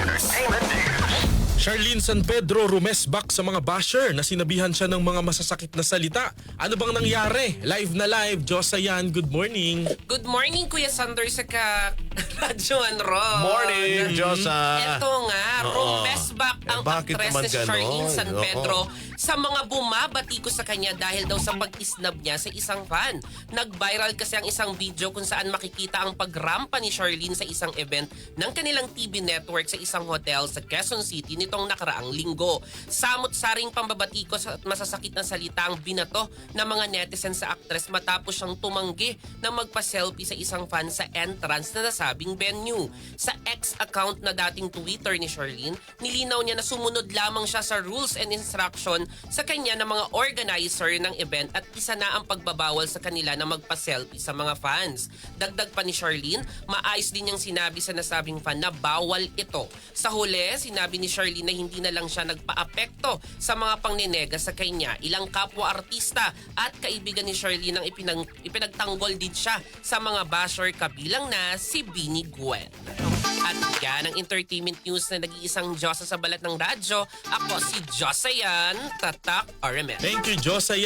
Entertainment News. Charlene San Pedro rumesbak sa mga basher na sinabihan siya ng mga masasakit na salita. Ano bang nangyari? Live na live. Josayan, good morning. Good morning, Kuya Sander sa ka... Radyo Ron. Morning, Josa. Ito nga, rumesbak Ang bakit actress naman na si Charlene ganon? San Oo. Pedro sa mga bumabati ko sa kanya dahil daw sa pag-isnab niya sa isang fan. Nag-viral kasi ang isang video kung saan makikita ang pagrampa ni Charlene sa isang event ng kanilang TV network sa isang hotel sa Quezon City nitong nakaraang linggo. Samot-saring pambabati ko sa masasakit na salita ang binato ng mga netizens sa actress matapos siyang tumanggi na magpa-selfie sa isang fan sa entrance na nasabing venue. Sa ex account na dating Twitter ni Charlene, nilinaw niya na sumunod lamang siya sa rules and instruction sa kanya ng mga organizer ng event at isa na ang pagbabawal sa kanila na magpa-selfie sa mga fans. Dagdag pa ni Charlene, maayos din niyang sinabi sa nasabing fan na bawal ito. Sa huli, sinabi ni Charlene na hindi na lang siya nagpa-apekto sa mga pangninega sa kanya. Ilang kapwa-artista at kaibigan ni Charlene ang ipinang, ipinagtanggol din siya sa mga basher kabilang na si Bini Gwen. At yan ang entertainment news na nag-iisang Diyosa sa balat ng radyo. Ako si Josayan, Tatak RMN. Thank you, Josayan.